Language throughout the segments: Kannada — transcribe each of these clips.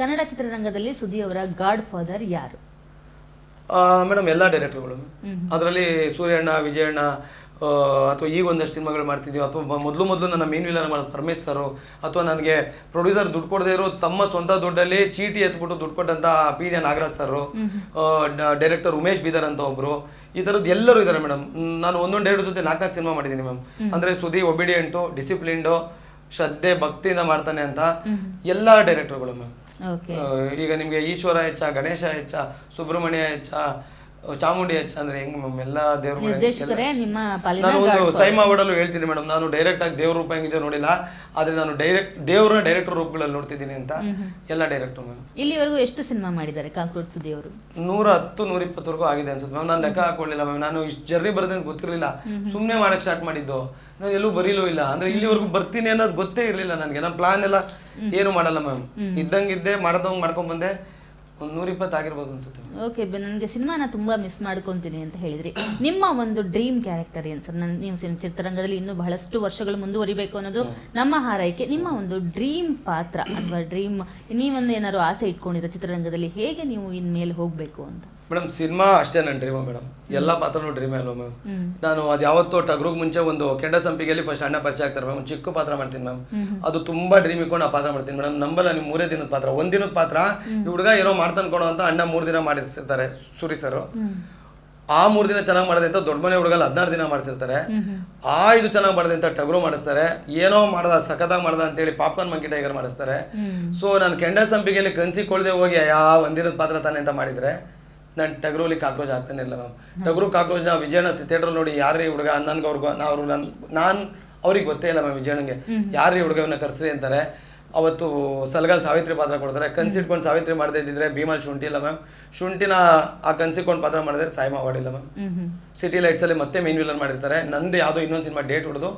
ಕನ್ನಡ ಚಿತ್ರರಂಗದಲ್ಲಿ ಸುದಿ ಅವರ ಗಾಡ್ ಫಾದರ್ ಯಾರು ಮೇಡಮ್ ಎಲ್ಲ ಡೈರೆಕ್ಟರ್ಗಳು ಅದರಲ್ಲಿ ಸೂರ್ಯಣ್ಣ ವಿಜಯಣ್ಣ ಅಥವಾ ಈಗ ಒಂದಷ್ಟು ಸಿನಿಮಾಗಳು ಮಾಡ್ತಿದ್ದೀವಿ ಅಥವಾ ಮೊದಲು ಮೊದಲು ನನ್ನ ಮೇನ್ ವಿಲನ್ ಮಾಡೋದು ಪರಮೇಶ್ ಸರು. ಅಥವಾ ನನಗೆ ಪ್ರೊಡ್ಯೂಸರ್ ದುಡ್ಡು ಕೊಡದೇ ಇರೋ ತಮ್ಮ ಸ್ವಂತ ದುಡ್ಡಲ್ಲಿ ಚೀಟಿ ಎತ್ಬಿಟ್ಟು ದುಡ್ಡು ಕೊಟ್ಟಂತ P. D Nagaraj sir. Director Umesh Bidar ಅಂತ ಒಬ್ರು. ಈ ಥರದ್ದು ಎಲ್ಲರೂ ಇದ್ದಾರೆ ಮೇಡಮ್. ನಾನು ಒಂದೊಂದು ಡೈರೆಕ್ಟರ್ ಜೊತೆ ನಾಲ್ಕು ನಾಲ್ಕು ಸಿನಿಮಾ ಮಾಡಿದ್ದೀನಿ ಮ್ಯಾಮ್ ಅಂದರೆ ಸುದಿ ಒಬಿಡಿಯಂಟು ಡಿಸಿಪ್ಲಿನ್ಡು ಶ್ರದ್ಧೆ ಭಕ್ತಿಯಿಂದ ಮಾಡ್ತಾನೆ ಅಂತ. ಎಲ್ಲ ಡೈರೆಕ್ಟರ್ಗಳು ಮ್ಯಾಮ್ ಈಗ ನಿಮಗೆ ಈಶ್ವರ ಹೆಚ್ಚ ಗಣೇಶ ಹೆಚ್ಚ ಸುಬ್ರಹ್ಮಣ್ಯ ಹೆಚ್ಚ ಚಾಮುಂಡಿ ಹಚ್ಚ ಅಂದ್ರೆ ಹೆಂಗ್ ಮ್ಯಾಮ್ ಎಲ್ಲ ದೇವ್ರ ನಿರ್ದೇಶಕರೇ ನಿಮ್ಮ ಪಾಲಿನ ನಾನು ಒಂದು ಸೈಮಾ ವರ್ಡಲ್ಲೂ ಹೇಳ್ತೀನಿ ಮೇಡಮ್ ನಾನು ಡೈರೆಕ್ಟ್ ಆಗಿ ದೇವ್ರ ರೂಪ ಹೆಂಗಿದೆ ನೋಡಿಲ್ಲ. ಆದ್ರೆ ನಾನು ಡೈರೆಕ್ಟ್ ದೇವ್ರ ಡೈರೆಕ್ಟರ್ ರೂಪಗಳಲ್ಲಿ ನೋಡ್ತಿದ್ದೀನಿ ಅಂತ. ಎಲ್ಲ ಡೈರೆಕ್ಟರ್ ಮ್ಯಾಮ್ ಇಲ್ಲಿವರೆಗೂ ಎಷ್ಟು ಸಿನಿಮಾ ಮಾಡಿದ್ದಾರೆ ಕಾಕ್ರೋಚ್ ದೇವರು ನೂರ ಹತ್ತು ನೂರ ಇಪ್ಪತ್ತವರೆಗೂ ಆಗಿದೆ ಅನ್ಸುತ್ತೆ ಮ್ಯಾಮ್ ನಾನು ಲೆಕ್ಕ ಹಾಕೊಳ್ಳಿಲ್ಲ ಮ್ಯಾಮ್ ನಾನು ಇಷ್ಟು ಜರ್ನಿ ಬರ್ದಂಗೆ ಗೊತ್ತಿರಲಿಲ್ಲ. ಸುಮ್ಮನೆ ಮಾಡಕ್ ಸ್ಟಾರ್ಟ್ ಮಾಡಿದ್ದು. ನಾನು ಎಲ್ಲೂ ಬರೀಲೂ ಇಲ್ಲ. ಅಂದ್ರೆ ಇಲ್ಲಿವರೆಗೂ ಬರ್ತೀನಿ ಅನ್ನೋದು ಗೊತ್ತೇ ಇರಲಿಲ್ಲ ನನಗೆ. ನನ್ನ ಪ್ಲಾನ್ ಎಲ್ಲ ಏನು ಮಾಡಲ್ಲ ಮ್ಯಾಮ್ ಇದ್ದಂಗಿದ್ದೆ ಮಾಡ್ದಂಗೆ ಮಾಡ್ಕೊಂಡ್ ಬಂದೆ. ಒಂದು ನೂರ ಇಪ್ಪತ್ತು ಆಗಿರ್ಬೋದು ಅನ್ಸುತ್ತೆ. ಓಕೆ ನನಗೆ ಸಿನಿಮಾನ ತುಂಬಾ ಮಿಸ್ ಮಾಡ್ಕೊಂತೀನಿ ಅಂತ ಹೇಳಿದ್ರಿ. ನಿಮ್ಮ ಒಂದು ಡ್ರೀಮ್ ಕ್ಯಾರೆಕ್ಟರ್ ಏನು ಸರ್? ನನ್ನ ನೀವು ಚಿತ್ರರಂಗದಲ್ಲಿ ಇನ್ನೂ ಬಹಳಷ್ಟು ವರ್ಷಗಳು ಮುಂದುವರಿಬೇಕು ಅನ್ನೋದು ನಮ್ಮ ಹಾರೈಕೆ. ನಿಮ್ಮ ಒಂದು ಡ್ರೀಮ್ ಪಾತ್ರ ಅಥವಾ ಡ್ರೀಮ್ ನೀವೊಂದು ಏನಾದ್ರು ಆಸೆ ಇಟ್ಕೊಂಡಿರೋ ಚಿತ್ರರಂಗದಲ್ಲಿ ಹೇಗೆ ನೀವು ಇನ್ಮೇಲೆ ಹೋಗಬೇಕು ಅಂತ? ಮೇಡಮ್ ಸಿನಿಮಾ ಅಷ್ಟೇ ನನ್ನ ಡ್ರೀಮ್ ಮೇಡಮ್ ಎಲ್ಲ ಪಾತ್ರನೂ ಡ್ರೀಮ್ ಅಲ್ವಾ ಮ್ಯಾಮ್ ನಾನು ಅದು ಯಾವತ್ತೋ ಟಗ್ರಿಗೆ ಮುಂಚೆ ಒಂದು ಕೆಂಡ ಸಂಪಿಗೆಯಲ್ಲಿ ಫಸ್ಟ್ ಅಣ್ಣ ಪರಿಚಯ ಆಗ್ತಾರೆ ಮ್ಯಾಮ್ ಒಂದು ಚಿಕ್ಕ ಪಾತ್ರ ಮಾಡ್ತೀನಿ ಮ್ಯಾಮ್ ಅದು ತುಂಬಾ ಡ್ರೀಮ್ ಇಟ್ಕೊಂಡು ಆ ಪಾತ್ರ ಮಾಡ್ತೀನಿ ಮೇಡಮ್ ನಂಬಲ್ಲ ನೀವು ಮೂರೇ ದಿನದ ಪಾತ್ರ. ಒಂದಿನದ ಪಾತ್ರ ಈ ಹುಡುಗ ಏನೋ ಮಾಡ್ತಾನೆ ಕೊಡೋ ಅಂತ ಅಣ್ಣ ಮೂರು ದಿನ ಮಾಡಿಸಿರ್ತಾರೆ ಸೂರಿ ಸರ್. ಆ ಮೂರು ದಿನ ಚೆನ್ನಾಗಿ ಮಾಡಿದೆ ಅಂತ ದೊಡ್ಡ ಮನೆ ಹುಡುಗಲ್ಲಿ ಹದಿನಾರು ದಿನ ಮಾಡಿಸಿರ್ತಾರೆ. ಆ ಇದು ಚೆನ್ನಾಗಿ ಮಾಡಿದೆ ಅಂತ ಟಗರು ಮಾಡಿಸ್ತಾರೆ. ಏನೋ ಮಾಡ್ದ ಸಖತ್ತಾಗಿ ಮಾಡ್ದ ಅಂತೇಳಿ ಪಾಪ್ಕಾರ್ನ್ ಮಂಕಿ ಟೈಗರ್ ಮಾಡಿಸ್ತಾರೆ. ಸೊ ನಾನು ಕೆಂಡ ಸಂಪಿಗೆಯಲ್ಲಿ ಕನ್ಸಿಕೊಳ್ದೆ ಹೋಗಿ ಯಾ ಒಂದಿನದ ಪಾತ್ರ ತಾನೆ ಅಂತ ಮಾಡಿದ್ರೆ ನಾನು ಟಗರುಲಿ ಕಾಕ್ರೋಚ್ ಆಗ್ತಾನೆ ಇಲ್ಲ ಮ್ಯಾಮ್. ಟಗರು ಕಾಕ್ರೋಚ್ನ ವಿಜಯಣ್ಣ ಥಿಯೇಟ್ರಲ್ಲಿ ನೋಡಿ ಯಾರೀ ಹುಡುಗ? ನನ್ಗೆ ಅವ್ರಿಗೆ ನಾ ಅವ್ರು ನಾನು ನಾನು ಅವ್ರಿಗೆ ಗೊತ್ತೇ ಇಲ್ಲ ಮ್ಯಾಮ್ ವಿಜಯಣ್ಣಗೆ. ಯಾರೇ ಹುಡುಗವನ್ನ ಕರ್ಸ್ರಿ ಅಂತಾರೆ. ಅವತ್ತು ಸಲಗಾಲ್ ಸಾವಿತ್ರಿ ಪಾತ್ರ ಕೊಡ್ತಾರೆ. ಕನ್ಸಿಟ್ಕೊಂಡು ಸಾವಿತ್ರಿ ಮಾಡದೇ ಇದ್ದಿದ್ರೆ ಭೀಮಲ್ ಶುಂಠಿ ಇಲ್ಲ ಮ್ಯಾಮ್. ಶುಂಠಿನ ಆ ಕನ್ಸಿಟ್ಕೊಂಡು ಪಾತ್ರ ಮಾಡಿದ್ರೆ ಸಾಯಿಮಾ ಮಾಡಿಲ್ಲ ಮ್ಯಾಮ್. ಸಿಟಿ ಲೈಟ್ಸ್ ಅಲ್ಲಿ ಮತ್ತೆ ಮೇನ್ ವಿಲನ್ ಮಾಡಿರ್ತಾರೆ. ನಂದು ಯಾವುದೋ ಇನ್ನೊಂದು ಸಿನಿಮಾ ಡೇಟ್ ಹೊಡೆದು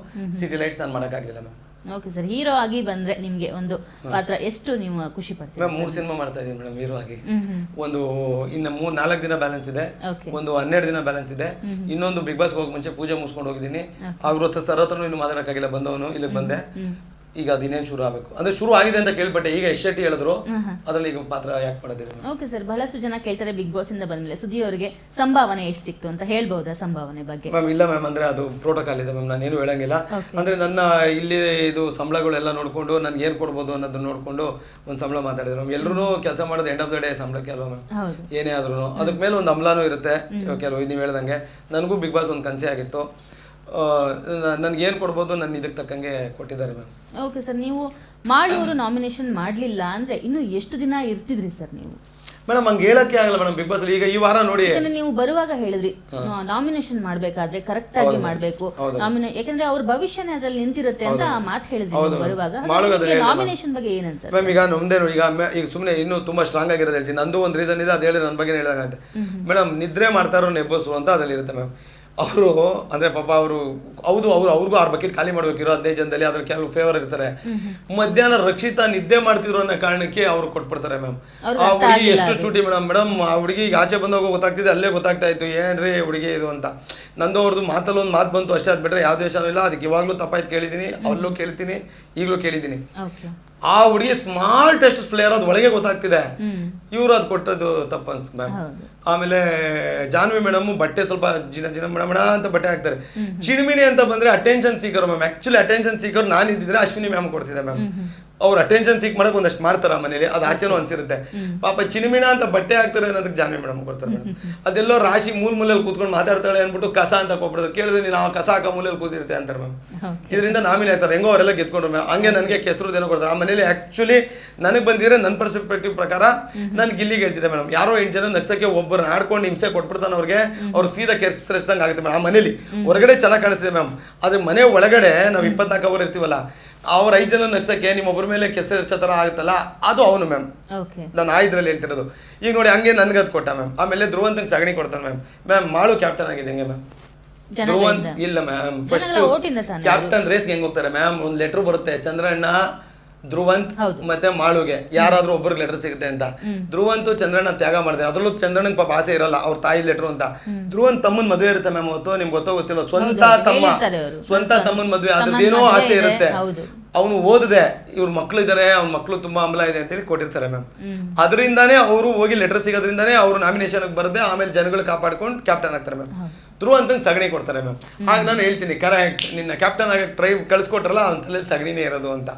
ಸಿಟಿ ಲೈಟ್ಸ್ ನಾನು ಮಾಡೋಕ್ಕಾಗಲಿಲ್ಲ ಮ್ಯಾಮ್. ಓಕೆ ಸರ್ ಹೀರೋ ಆಗಿ ಬಂದ್ರೆ ನಿಮಗೆ ಒಂದು ಪಾತ್ರ ಎಷ್ಟು ನೀವು ಖುಷಿ ಪಡ್ತೀರಾ? ಮ್ಯಾಮ್ ಮೂರು ಸಿನಿಮಾ ಮಾಡ್ತಾ ಇದ್ದೀನಿ ಮೇಡಮ್ ಹೀರೋ ಆಗಿ. ಒಂದು ಇನ್ನು ಮೂರು ನಾಲ್ಕು ದಿನ ಬ್ಯಾಲೆನ್ಸ್ ಇದೆ. ಒಂದು ಹನ್ನೆರಡು ದಿನ ಬ್ಯಾಲೆನ್ಸ್ ಇದೆ. ಇನ್ನೊಂದು ಬಿಗ್ ಬಾಸ್ ಹೋಗಿ ಮುಂಚೆ ಪೂಜೆ ಮುಗಿಸ್ಕೊಂಡು ಹೋಗಿದ್ದೀನಿ. ಅವ್ರ ಹತ್ರ ಸರ್ ಹತ್ರನೂ ಇನ್ನು ಮಾತಾಡೋಕ್ಕಾಗಿಲ್ಲ ಬಂದವನು ಇಲ್ಲಿಗೆ ಬಂದೆ. ಈಗ ಅದಿನೇನು ಶುರು ಆಗಬೇಕು? ಅಂದ್ರೆ ಶುರು ಆಗಿದೆ ಅಂತ ಕೇಳ್ಪಟ್ಟೆ ಈಗ ಎಸ್ ಶೆಟ್ಟಿ ಹೇಳಿದ್ರು ಅದ್ರಲ್ಲಿ ಈಗ ಪಾತ್ರ ಯಾಕೆ ಮಾಡೋದಿಲ್ಲ ಓಕೆ ಸರ್ ಬಹಳಷ್ಟು ಜನ ಕೇಳ್ತಾರೆ ಬಿಗ್ ಬಾಸ್ ಇಂದ ಬಂದ್ಮೇಲೆ. ಸುದ್ದಿ ಅವರಿಗೆ ಸಂಭಾವನೆ ಎಷ್ಟು ಸಿಕ್ತು ಅಂತ ಹೇಳ್ಬಹುದಾ ಸಂಭಾವನೆ ಬಗ್ಗೆ? ಮ್ಯಾಮ್ ಇಲ್ಲ ಮ್ಯಾಮ್ ಅಂದ್ರೆ ಅದು ಪ್ರೋಟೋಕಾಲ್ ಇದೆ ಮ್ಯಾಮ್ ನಾನೇನು ಹೇಳಂಗಿಲ್ಲ. ಅಂದ್ರೆ ನನ್ನ ಇಲ್ಲಿ ಇದು ಸಂಬಳಗಳೆಲ್ಲ ನೋಡ್ಕೊಂಡು ನನ್ಗೆ ಏನು ಕೊಡ್ಬೋದು ಅನ್ನೋದನ್ನ ನೋಡ್ಕೊಂಡು ಒಂದು ಸಂಬಳ ಮಾತಾಡಿದ್ರು ಮ್ಯಾಮ್. ಎಲ್ಲರೂ ಕೆಲಸ ಮಾಡೋದು ಎಂಡ್ ಆಫ್ ದ ಡೇ ಸಂಬಳಕ್ಕೆ ಅಲ್ವಾ ಮ್ಯಾಮ್? ಏನೇ ಆದ್ರೂ ಅದಕ್ಕೆ ಮೇಲೆ ಒಂದು ಅಮ್ಲಾನೂ ಇರುತ್ತೆ. ಕೆಲವು ನೀವು ಹೇಳ್ದಂಗೆ. ನನಗೂ ಬಿಗ್ ಬಾಸ್ ಒಂದು ಕನಸೆ ಆಗಿತ್ತು. ನನಗೆ ಏನು ಕೊಡ್ಬೋದು ನನ್ನ ಇದಕ್ಕೆ ತಕ್ಕಂಗೆ ಕೊಟ್ಟಿದ್ದಾರೆ ಮ್ಯಾಮ್. ಓಕೆ ಸರ್ ನೀವು ಮಾಡೋರು ನಾಮಿನೇಷನ್ ಮಾಡಲಿಲ್ಲ ಅಂದ್ರೆ ಇನ್ನು ಎಷ್ಟು ದಿನ ಇರ್ತಿದ್ರಿ ಸರ್ ನೀವು? ಮೇಡಮ್ ಹಂಗೆ ಹೇಳಕ್ಕೆ ಆಗಲ್ಲ ಮೇಡಮ್ ಬಿಗ್ ಬಾಸ್ ಈಗ ಈ ವಾರ ನೋಡಿ. ಯಾಕಂದ್ರೆ ನೀವು ಬರುವಾಗ ಹೇಳಿದ್ರಿ ನಾಮಿನೇಷನ್ ಮಾಡಬೇಕಾದ್ರೆ ಕರೆಕ್ಟ್ ಆಗಿ ಮಾಡಬೇಕು. ನಾಮಿನೇ ಯಾಕಂದ್ರೆ ಅವ್ರ ಭವಿಷ್ಯನೇ ಅದ್ರಲ್ಲಿ ನಿಂತಿರುತ್ತೆ ಅಂತ ಆ ಮಾತು ಹೇಳಿದ್ರಿ ಬರುವಾಗ. ನಾಮಿನೇಷನ್ ಬಗ್ಗೆ ಏನಂತ ಮ್ಯಾಮ್ ಈಗ ನಮ್ದೇ ನೋಡಿ ಈಗ ಈಗ ಸುಮ್ಮನೆ ಇನ್ನೂ ತುಂಬಾ ಸ್ಟ್ರಾಂಗ್ ಆಗಿರೋದು ಹೇಳ್ತೀನಿ. ನಂದು ಒಂದು ರೀಸನ್ ಇದೆ ಅದು ಹೇಳಿ ನನ್ನ ಬಗ್ಗೆ ಹೇಳಿದಾಗ ಮೇಡಮ್ ನಿದ್ರೆ ಮಾಡ್ತಾರೋ ನೆಬ್ಬಸು ಅಂತ ಅದರಲ್ಲಿ ಇರುತ್ತೆ ಮ್ಯಾಮ್ ಅವರು ಅಂದ್ರೆ ಪಾಪ ಅವರು ಹೌದು ಅವರು ಅವ್ರಿಗೂ ಆರು ಬಕೆಟ್ ಖಾಲಿ ಮಾಡಬೇಕಿರೋ ಹದಿನೈದು ಜನದಲ್ಲಿ ಅದ್ರ ಕೆಲವು ಫೇವರ್ ಇರ್ತಾರೆ. ಮಧ್ಯಾಹ್ನ ರಕ್ಷಿತಾ ನಿದ್ದೆ ಮಾಡ್ತಿದ್ರು ಅನ್ನೋ ಕಾರಣಕ್ಕೆ ಅವ್ರು ಕೊಟ್ಬಿಡ್ತಾರೆ ಮ್ಯಾಮ್ ಆ ಹುಡುಗಿ ಎಷ್ಟು ಚೂಟಿ ಮೇಡಮ್ ಮೇಡಮ್ ಆ ಹುಡುಗಿ ಆಚೆ ಬಂದಾಗ ಗೊತ್ತಾಗ್ತಿದೆ ಅಲ್ಲೇ ಗೊತ್ತಾಗ್ತಾ ಇತ್ತು ಏನ್ರಿ ಹುಡುಗಿ ಇದು ಅಂತ. ನಂದು ಅವ್ರದ್ದು ಮಾತಲ್ಲಿ ಒಂದು ಮಾತು ಬಂತು ಅಷ್ಟೇ ಅದು ಬಿಟ್ರೆ ಯಾವ ದೇಶ ಇಲ್ಲ. ಅದಕ್ಕೆ ಇವಾಗಲೂ ತಪ್ಪಾಯ್ತು ಕೇಳಿದ್ದೀನಿ ಅಲ್ಲೂ ಕೇಳ್ತೀನಿ ಈಗಲೂ ಕೇಳಿದ್ದೀನಿ ಆ ಹುಡುಗಿ ಸ್ಮಾರ್ಟೆಸ್ಟ್ ಪ್ಲೇಯರ್ ಅದು ಒಳಗೆ ಗೊತ್ತಾಗ್ತಿದೆ. ಇವರು ಅದು ಕೊಟ್ಟದ್ದು ತಪ್ಪು ಅನ್ಸ್ತು ಮ್ಯಾಮ್ ಆಮೇಲೆ ಜಾನ್ವಿ ಮೇಡಮ್ ಬಟ್ಟೆ ಸ್ವಲ್ಪ ಜಿನ ಜಿನ ಮೇಡ ಮೇಡ ಅಂತ ಬಟ್ಟೆ ಹಾಕ್ತಾರೆ. ಚಿಣ್ಮಿಣಿ ಅಂತ ಬಂದ್ರೆ attention seeker ma'am actually attention seeker ನಾನು ಇದ್ದಿದ್ರೆ ಅಶ್ವಿನಿ ಮ್ಯಾಮ್ ಕೊಡ್ತಿದ್ದೆ ಮ್ಯಾಮ್ ಅವ್ರು ಅಟೆನ್ಷನ್ ಸೀಕ್ ಮಾಡಕ್ ಒಂದಷ್ಟು ಮಾಡ್ತಾರ ಮನೇಲಿ. ಅದು ಆಚೆನೂ ಅನ್ಸಿರುತ್ತೆ. ಪಾಪ ಚಿನಿಮಿಣ ಅಂತ ಬಟ್ಟೆ ಹಾಕ್ತಾರೆ ಅನ್ನೋದಕ್ಕೆ ಜಾನ್ವಿ ಮೇಡಮ್ ಕೊಡ್ತಾರೆ ಮೇಡಮ್ ಅದೆಲ್ಲೋ ರಾಶಿ ಮೂಲ ಮೂಲೆಯಲ್ಲಿ ಕೂತ್ಕೊಂಡು ಮಾತಾಡ್ತಾಳೆ ಅಂದ್ಬಿಟ್ಟು ಕಸ ಅಂತ ಕೊಟ್ಬಿಡೋದು. ಕೇಳಿದ್ರೆ ನೀನು ಆ ಕಸ ಹಾಕ ಮೂಲೆಯಲ್ಲಿ ಕೂತಿರುತ್ತೆ ಅಂತಾರೆ ಮ್ಯಾಮ್ ಇದರಿಂದ ನಾಮಿನೇ ಆಯ್ತಾರೆ. ಹೆಂಗೋ ಅವರೆಲ್ಲ ಗೆದ್ಕೊಂಡ್ರು ಮ್ಯಾಮ್ ಹಂಗೆ ನನಗೆ ಕೆಸರು ಏನೋ ಕೊಡ್ತಾರೆ. ಆ ಮನೇಲಿ ಆಕ್ಚುಲಿ ನನಗೆ ಬಂದಿದ್ರೆ ನನ್ನ ಪರ್ಸ್ಪೆಕ್ಟಿವ್ ಪ್ರಕಾರ ನಾನು ಗಿಲ್ಲಿಗೆ ಹೇಳ್ತಿದ್ದೆ ಮೇಡಮ್ ಯಾರೋ ಎಂಟು ಜನ ನಗ್ಸಕ್ಕೆ ಒಬ್ಬರನ್ನ ಆಡ್ಕೊಂಡು ಹಿಂಸೆ ಕೊಟ್ಬಿಡ್ತಾನೆ ಅವ್ರಿಗೆ. ಅವ್ರಿಗೆ ಸೀದಾ ಕೆರ್ಸ್ದಂಗೆ ಆಗುತ್ತೆ ಮೇಡಮ್ ಆ ಮನೇಲಿ ಹೊರಗಡೆ ಚೆನ್ನಾಗಿ ಕಾಣಿಸ್ತಿದೆ ಮ್ಯಾಮ್ ಅದು ಮನೆ ಒಳಗಡೆ ನಾವು ಇಪ್ಪತ್ನಾಲ್ಕು ಅವರ್ ಇರ್ತೀವಲ್ಲ ಅವ್ರ ಐದು ಜನ ನಗ್ಸಕ್ಕೆ ನಿಮ್ಮೊಬ್ಬರ ಮೇಲೆ ಕೆಸರು ಹೆಚ್ಚ ಥರ ಆಗುತ್ತಲ್ಲ ಅದು ಅವನು ಮ್ಯಾಮ್ ನಾನು ಆ ಇದ್ರಲ್ಲಿ ಹೇಳ್ತಿರೋದು. ಈಗ ನೋಡಿ ಹಂಗೆ ನನ್ಗೆ ಅದು ಕೊಟ್ಟ ಮ್ಯಾಮ್ ಆಮೇಲೆ ಧ್ರುವಂತಂಗೆ ಸಗಣಿ ಕೊಡ್ತಾನೆ ಮ್ಯಾಮ್ ಮ್ಯಾಮ್ ಮಾಳು ಕ್ಯಾಪ್ಟನ್ ಆಗಿದೆ ಹೆಂಗೆ ಮ್ಯಾಮ್ ಧ್ರುವಂತ್ ಇಲ್ಲ ಮ್ಯಾಮ್ ಫಸ್ಟ್ ಕ್ಯಾಪ್ಟನ್ ರೇಸ್ಗೆ ಹೆಂಗೆ ಹೋಗ್ತಾರೆ ಮ್ಯಾಮ್ ಒಂದು ಲೆಟರ್ ಬರುತ್ತೆ ಚಂದ್ರಣ್ಣ ಧ್ರುವಂತ್ ಮತ್ತೆ ಮಾಳುಗೆ ಯಾರಾದ್ರೂ ಒಬ್ಬರಿಗೆ ಲೆಟರ್ ಸಿಗುತ್ತೆ ಅಂತ. ಧ್ರುವಂತು ಚಂದ್ರನ ತ್ಯಾಗ ಮಾಡಿದೆ. ಅದ್ರಲ್ಲೂ ಚಂದ್ರನಿಗೆ ಪಾಪ ಆಸೆ ಇರಲ್ಲ ಅವ್ರ ತಾಯಿ ಲೆಟರ್ ಅಂತ. ಧ್ರುವಂತ್ ತಮ್ಮನ್ ಮದುವೆ ಇರುತ್ತೆ ಮ್ಯಾಮ್ ಅವತ್ತು ನಿಮ್ಗೆ ಗೊತ್ತೋ ಗೊತ್ತಿಲ್ಲ ಸ್ವಂತ ತಮ್ಮ. ಸ್ವಂತ ತಮ್ಮನ್ ಮದುವೆ ಆದ್ರೆ ಅದ್ರದ್ದೇನೋ ಆಸೆ ಇರುತ್ತೆ. ಅವನು ಓದಿದೆ ಇವ್ರ ಮಕ್ಳು ಇದ್ದಾರೆ ಅವ್ನ ಮಕ್ಳು ತುಂಬಾ ಅಮಲ ಇದೆ ಅಂತೇಳಿ ಕೊಟ್ಟಿರ್ತಾರೆ ಮ್ಯಾಮ್ ಅದರಿಂದಾನೇ ಅವರು ಹೋಗಿ ಲೆಟರ್ ಸಿಗೋದ್ರಿಂದಾನೇ ಅವರು ನಾಮಿನೇಷನ್ ಬರದೆ ಆಮೇಲೆ ಜನಗಳು ಕಾಪಾಡ್ಕೊಂಡು ಕ್ಯಾಪ್ಟನ್ ಆಗ್ತಾರೆ ಮ್ಯಾಮ್ ಧ್ರುವ ಅಂತ ಸಗಣಿ ಕೊಡ್ತಾರೆ ಮ್ಯಾಮ್ ಆಗ ನಾನು ಹೇಳ್ತೀನಿ ಕರೆಕ್ಟ್ ನಿನ್ನ ಕ್ಯಾಪ್ಟನ್ ಆಗಕ್ಕೆ ಟ್ರೈ ಕಳಿಸ್ಕೊಟ್ರಲ್ಲ ಅವ್ನ ತಲೆಯಲ್ಲಿ ಸಗಣಿನೇ ಇರೋದು ಅಂತ.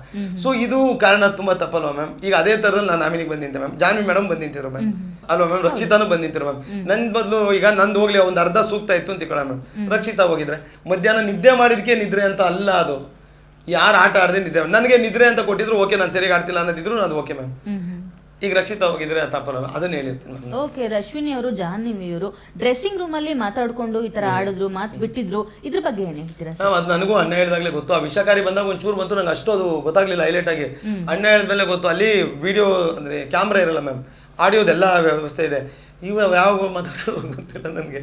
ಸೊ ಇದು ಕಾರಣ ತುಂಬಾ ತಪ್ಪಲ್ವಾ ಮ್ಯಾಮ್ ಈಗ ಅದೇ ತರದಲ್ಲಿ ನಾನು ನಾಮಿನಿಗೆ ಬಂದಿದ್ದೆ ಮ್ಯಾಮ್ ಜಾನ್ವಿ ಮೇಡಮ್ ಬಂದು ನಿಂತಿರು ಮ್ಯಾಮ್ ಅಲ್ವಾ ಮ್ಯಾಮ್ ರಕ್ಷಿತಾನು ಬಂದು ನಿಂತಿರು ಮ್ಯಾಮ್ ನನ್ನ ಬದಲು ಈಗ ನಂದು ಹೋಗ್ಲಿ ಒಂದು ಅರ್ಧ ಸೂಕ್ತ ಇತ್ತು ಅಂತ ತಿಳ್ಕೊಳ್ಳ ಮ್ಯಾಮ್ ರಕ್ಷಿತಾ ಹೋಗಿದ್ರೆ. ಮಧ್ಯಾಹ್ನ ನಿದ್ದೆ ಮಾಡಿದಕ್ಕೆ ನಿದ್ರೆ ಅಂತ ಅಲ್ಲ ಅದು. ಯಾರು ಆಟ ಆಡದೆ ನಿದ್ದೆ ನನಗೆ ನಿದ್ರೆ ಅಂತ ಕೊಟ್ಟಿದ್ರು ಓಕೆ ನಾನು ಸರಿಯಾಗಿ ಆಡ್ತಿಲ್ಲ ಅನ್ನೋದಿದ್ರು ಅದು ಓಕೆ ಮ್ಯಾಮ್ ಈಗ ರಕ್ಷಿತಾ ಹೋಗಿದ್ರೆ ತಪ್ಪಲ್ಲ ಅದನ್ನ ಹೇಳಿರ್ತೀನಿ ಓಕೆ ರಶ್ವಿನಿ ಅವರು ಜಾಹ್ನವಿ ಅವರು ಡ್ರೆಸ್ಸಿಂಗ್ ರೂಮ್ ಅಲ್ಲಿ ಮಾತಾಡ್ಕೊಂಡು ಈ ತರ ಆಡಿದ್ರು ಮಾತು ಬಿಟ್ಟಿದ್ರು ಇದ್ರ ಬಗ್ಗೆ ಏನ್ ಹೇಳ್ತೀರಾ ಅದು ನನಗೂ ಅಣ್ಣ ಹೇಳಿದಾಗಲೇ ಗೊತ್ತು. ಆ ವಿಷಕಾರಿ ಬಂದಾಗ ಒಂಚೂರು ಬಂತು ನಂಗೆ ಅಷ್ಟು ಅದು ಗೊತ್ತಾಗ್ಲಿಲ್ಲ ಹೈಲೈಟ್ ಆಗಿ. ಅಣ್ಣ ಹೇಳಿದ್ಮೇಲೆ ಗೊತ್ತು. ಅಲ್ಲಿ ವಿಡಿಯೋ ಅಂದ್ರೆ ಕ್ಯಾಮ್ರಾ ಇರಲ್ಲ ಮ್ಯಾಮ್ ಆಡಿಯೋದೆಲ್ಲ ವ್ಯವಸ್ಥೆ ಇದೆ. ಇವ ಯಾವ ಮಾತಾಡೋದು ಗೊತ್ತಿಲ್ಲ ನನಗೆ.